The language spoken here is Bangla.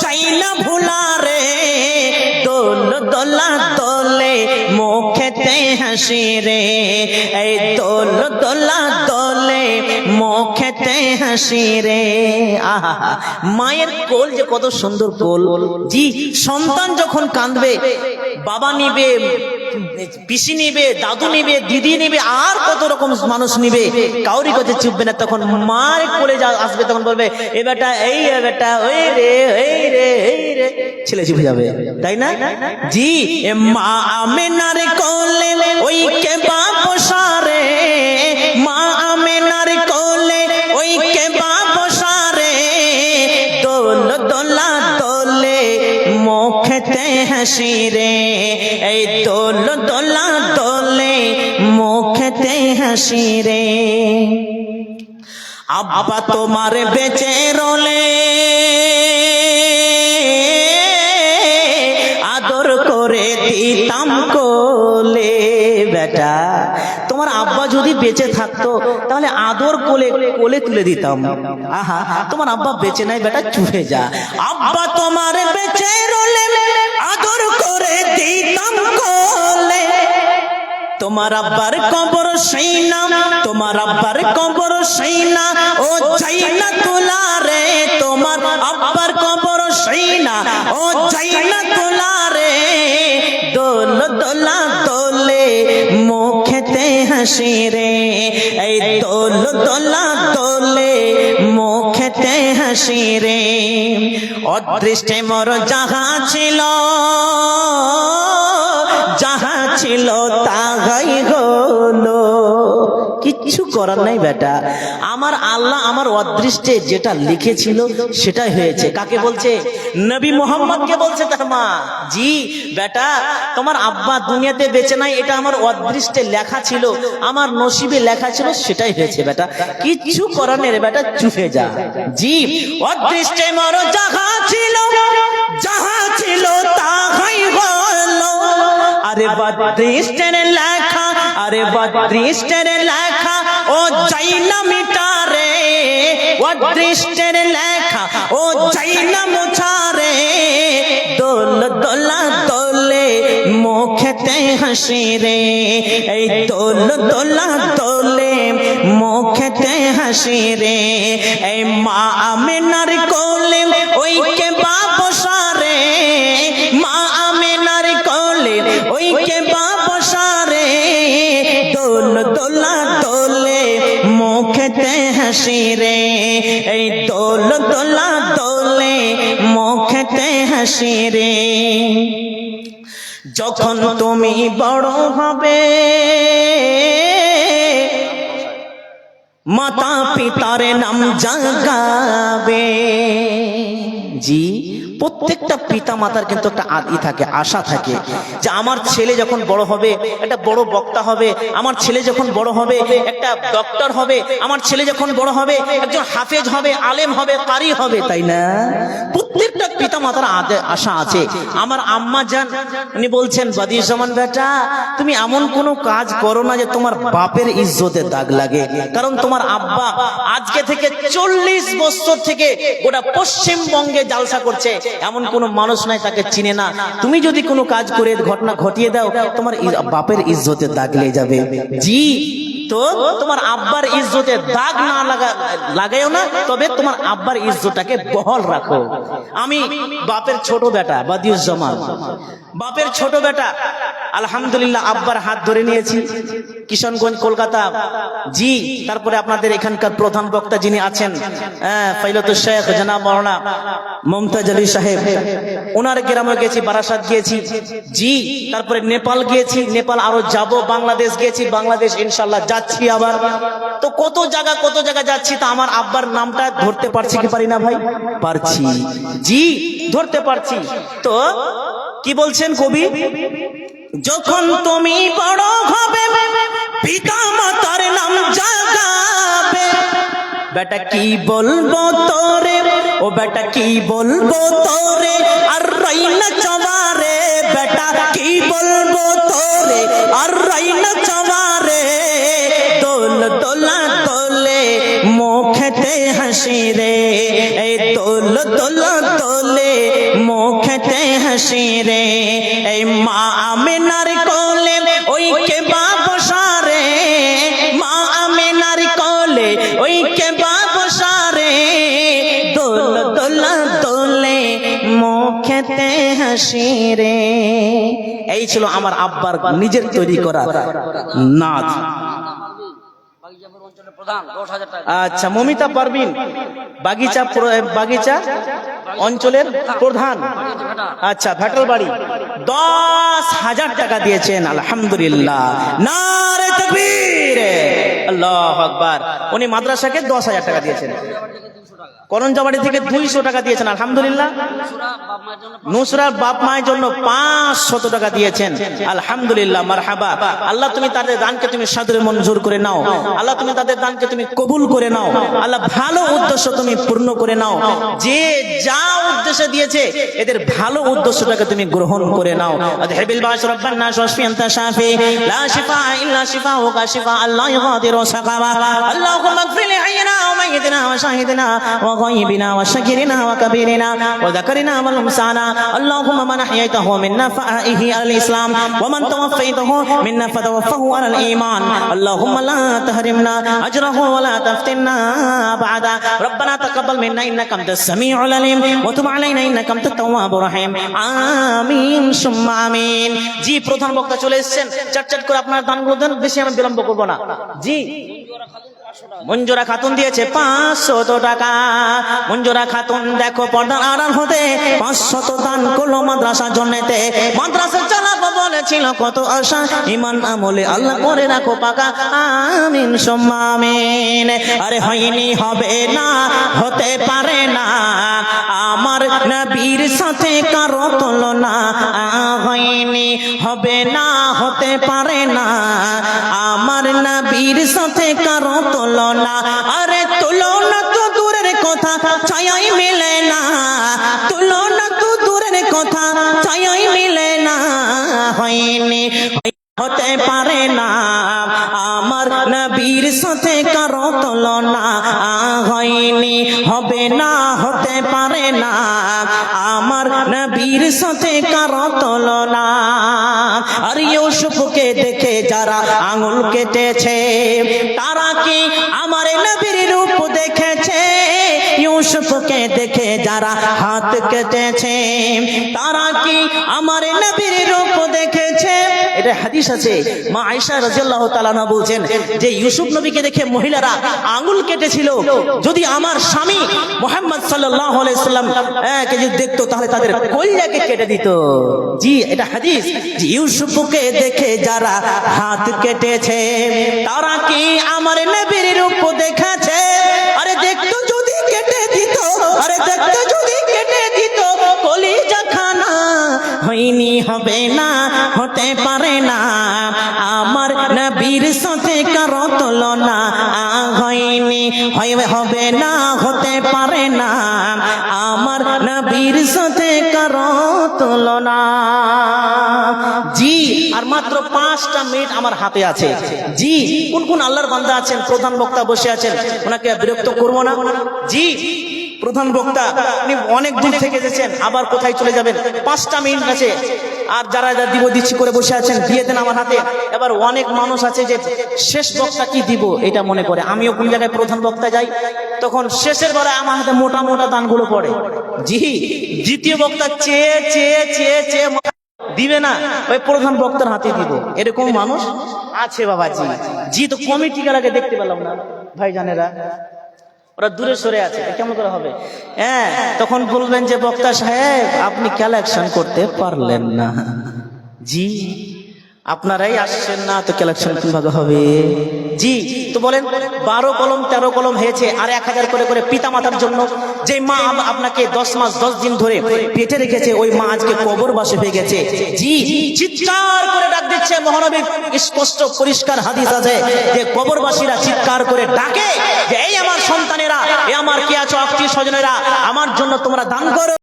চাই না ভুলা রে। দোল দোলা দোলে, মুখেতে হাসি রে। এই দোল দোলা দোলে, মুখেতে আহা মায়ের কোল যে কত সুন্দর কোল। জি, সন্তান যখন কাঁদবে, বাবা নিবে, পিসি নিবে, দাদু নিবে, দিদি নিবে, আর কত রকম মানুষ নিবে, কাউরি কাছে চুপবে না। তখন মার কোলে যা আসবে, তখন বলবে, এ বেটা, এই বেটা, ওই রে, এই রে এই রে। ছেলে চুপে যাবে, তাই না? জি মা আমেনার কোলে ওই কে বাপ হাসি রে এই দোল দোলা তোলে মুখেতে হাসি রে আব্বা তোমার বেঁচে রোলে, আদর করে দিতাম কোলে। বেটা যদি বেঁচে থাকতো, তাহলে আদর কোলে কোলে তুলে দিতাম। আহা, তোমার আব্বা বেঁচে নাই, বেটা চুপে যা। আব্বা তোমার বেঁচে রলে আদর করে দিতাম কোলে। তোমার আব্বার কবর সেই না, তোমার আব্বার কবর সেই না। ও চাই না তোলা রে, তোমার আব্বার কবর সেই না। ও চাই না তোলা হাসি রে এই দোল দোলা তোলে মুখেতে হাসি রে অদৃষ্টে মোর যাহা ছিল যাহা ছিল তাহাই হলো। কিচ্ছু করার নাই বেটা। আমার আল্লাহ আমার অদৃষ্টে যেটা লিখেছিল সেটাই হয়েছে। কাকে বলছে? নবী মোহাম্মদকে বলছে তার মা। জি, বেটা, তোমার আব্বা দুনিয়াতে বেঁচে নাই, এটা আমার অদৃষ্টে লেখা ছিল, আমার নসিবে লেখা ছিল, সেটাই হয়েছে, বেটা। কিচ্ছু করার নেই বেটা, চুপে যা। জি, অদৃষ্টে মর যাহা ছিল যাহা ছিল তাহাই আরে বদৃষ্টের লেখা আরে বদৃষ্টের লেখা, ও চাই না মিটারে বদৃষ্টের লেখা, ও চাই না মুছারে দোল দোলা দোলে মুখেতে হাসি রে এই দোল দোলা দোলে মুখেতে হাসি রে এই মা আমিনার কোলে ওই কে বাপ সারে। মা আমিনার কোলে ওই কে বাপ দোল দোলা দোলে মুখেতে হাসি রে। এই তোল তোলা তোলে, মুখেতে হাসি রে। যখন তুমি বড় হবে মাতা পিতার নাম জাগাবে। জি, প্রত্যেকটা পিতা মাতার কিন্তু একটা আদি থাকে, আশা থাকে যে আমার ছেলে যখন বড় হবে, একটা বড় বক্তা হবে, আমার ছেলে যখন বড় হবে, একটা ডক্টর হবে, আমার ছেলে যখন বড় হবে, একজন হাফেজ হবে, আলেম হবে, কারি হবে, তাই না? প্রত্যেকটা পিতা মাতার আশা আছে। আমার আম্মা যান, উনি বলছেন বাদিউজ্জামান বেটা, তুমি এমন কোনো কাজ করো না যে তোমার বাপের ইজ্জতে দাগ লাগে। কারণ তোমার আব্বা আজকে থেকে চল্লিশ বছর থেকে গোটা পশ্চিমবঙ্গে জালসা করছে, এমন কোন মানুষ নাই তাকে চিনে না। তুমি যদি কোনো কাজ করে ঘটনা ঘটিয়ে দাও, তোমার বাপের ইজ্জতে দাগ লেগে যাবে। জি তো তোমার আব্বার ইজ্জতে দাগ না লাগা লাগাইও না, তবে তোমার আব্বার ইজ্জতটাকে বহল রাখো। আমি বাপের ছোট বেটা, বাদিউজ্জামান। বাপের ছোট বেটা, আলহামদুলিল্লাহ আব্বার হাত ধরে নিয়েছি। কিশনগঞ্জ, কলকাতা। জি, তারপরে আপনাদের এখানকার প্রধান বক্তা যিনি আছেন হ্যাঁ ফাইলতুল শেখ, জনাব মৌলানা মমতাজ আলী সাহেব। ওনার গ্রামে গেছি, বারাসাত গিয়েছি। জি, তারপরে নেপাল গিয়েছি, নেপাল আরও যাব, বাংলাদেশ গিয়েছি, বাংলাদেশ ইনশাল্লাহ যাচ্ছি আবার। তো কত জায়গা কত জায়গা যাচ্ছি তো আমার আব্বার নামটা ধরতে পারছি কি পারি না ভাই? পারছি। জি, ধরতে পারছি। তো কি বলছেন কবি? যখন তুমি বড় হবে পিতা মাতার নাম জাগাবে। বেটা কি বলব তোরে? ও বেটা কি বলব তোরে? আর রাইনা চমারে বেটা কি বলব তোরে? হাসি রে। এই ছিল আমার আব্বার নিজের তৈরি করা নাচ। আচ্ছা মমিতা পারবিন বাগিচা বাগিচা অঞ্চলের প্রধান। আচ্ছা ভ্যাটাল বাড়ি। দশ হাজার টাকা দিয়েছেন, আলহামদুলিল্লাহ। আল্লাহ উনি মাদ্রাসাকে দশ হাজার টাকা দিয়েছেন। করঞ্জাবাড়ি থেকে দুইশো টাকা দিয়েছেন, আলহামদুলিল্লাহ। নুসরার বাপ মায়ের জন্য পাঁচ শত টাকা দিয়েছেন, আলহামদুলিল্লাহ, মারহাবা। আল্লাহ তুমি তাদের দানকে তুমি সাদরে মঞ্জুর করে নাও। আল্লাহ তুমি তাদের দানকে তুমি কবুল করে নাও। আল্লাহ ভালো উদ্দেশ্য তুমি পূর্ণ করে নাও। যে যা উদ্দেশ্য দিয়েছে, এদের ভালো উদ্দেশ্যটাকে তুমি গ্রহণ করে নাও। হেবিল বাস রব্বান না শশফি আনতা শাফি। লা শিফা ইল্লা শিফা ও কা আল্লাহ ইয়াদিরু সাকামা। আল্লাহুম্মা গফির লিনা ওয়া মাইয়িনা ওয়া শাহিদিনা ওয়া وغيبنا وشكرنا وكبيرنا وذكرنا والأنثانا اللهم من أحييته منا فأحيه على الإسلام ومن توفيته منا فتوفه على الإيمان اللهم لا تحرمنا أجره ولا تفتنا بعدا ربنا تقبل منا إنك أنت السميع العليم وتب علينا إنك أنت التواب الرحيم آمين ثم آمين জি প্রধান বক্তা চলে এসেছেন চট চট করে আপনার দানগুলো দেন বেশি আমি বিলম্ব করবো না জি মঞ্জুরা খাতুন দিয়েছে পাঁচশত টাকা। মঞ্জুরা খাতুন, দেখো পর্দার আড়াল হতে পাঁচশত দান করল মাদ্রাসার জন্যতে মাদ্রাসা চালাবো বলেছিল, কত আশা। ইমান আমলে আল্লাহ করে রাখো পাকা। আমিন, সম্মামিন। আরে হয়নি, হবে না, হতে পারে না। আমার নবীর সাথে কারও তুলনা হয়নি, হবে না, হতে পারে না। নবীর সাথে কারও তুলনা। আরে তুলনা তো দূরের কথা, ছায়াই মিলে না। তুলনা তো দূরের কথা, ছায়াই মিলে না। হয়নি, হতে পারে না। আমার নবীর সাথে কারও তুলনা, হয়নি, হবে না, হতে পারে না। আমার নবীর সাথে কারও তুলনা যারা আঙুল কেটেছে তারা কি আমার নবীর রূপ দেখেছে? ইউসুফকে দেখে যারা হাত কেটেছে তারা কি আমার নবীর রূপ দেখেছে? এটা হাদিস আছে। মা যে ইউসুফ নবীকে দেখে মহিলারা কেটেছিল। যদি আমার স্বামী মোহাম্মদ সাল্লাল্লাহু আলাইহি সাল্লাম হ্যাঁ, কে যদি দেখতো তাহলে তাদের কেটে দিত। জি এটা হাদিস। ইউসুফকে দেখে যারা হাত কেটেছে তারা কি আমার নবীর রূপ দেখেছে? হয়নি হবে না, হতে পারে না। আমার নবীর সাথে কারও তুলনা হয়নি, হয় হবে না, হতে পারে না। আমার নবীর সাথে কারও তুলনা। জি, আর মাত্র পাঁচটা মিনিট আমার হাতে আছে। জি, কোন কোন আল্লাহর বান্দা আছেন? প্রধান বক্তা বসে আছেন, ওনাকে বিরক্ত করব না। জি প্রধান বক্তা উনি অনেক দূর থেকে এসেছেন, আবার কোথায় চলে যাবেন? পাঁচটা মিনিট আছে। আর যারা যারা দিব, দিচ্ছি করে বসে আছেন, দিয়ে দেন আমার হাতে। এবার অনেক মানুষ আছে যে শেষ বক্তা কি দিব, এটা মনে করে। আমিও কোন জায়গায় প্রধান বক্তা যাই, তখন শেষের বেলায় আমার হাতে মোটা মোটা দানগুলো পড়ে। জি, দ্বিতীয় বক্তা চেয়ে চেয়ে চেয়ে চেয়ে দিবে না, ওই প্রধান বক্তার হাতে দিব। এরকম মানুষ আছে বাবাজি। জি জি তো কমিটি আগে দেখতে পেলাম না ভাই জানেরা ওরা দূরে সরে আছে কেমন করে হবে? হ্যাঁ তখন বলবেন যে বক্তা সাহেব, আপনি কালেকশন করতে পারলেন না। জি। আপনারাই আসছেন না, তো কালেকশন কীভাবে হবে? জি, তো বলেন, বারো কলম, তেরো কলম হয়েছে, আর এক হাজার করে করে পিতা মাতার জন্য। যে মা আপনাকে দশ মাস, দশ দিন ধরে পেটে রেখেছে, ওই মা আজকে কবর বাসে হয়ে গেছে। জি, চিৎকার করে ডাক দিচ্ছে মহানবীর স্পষ্ট, পরিষ্কার হাদিস আছে যে কবরবাসীরা চিৎকার করে ডাকে যে, এই আমার সন্তানেরা, এই আমার কি আছো আত্মীয় স্বজনেরা, আমার জন্য তোমরা দান করো।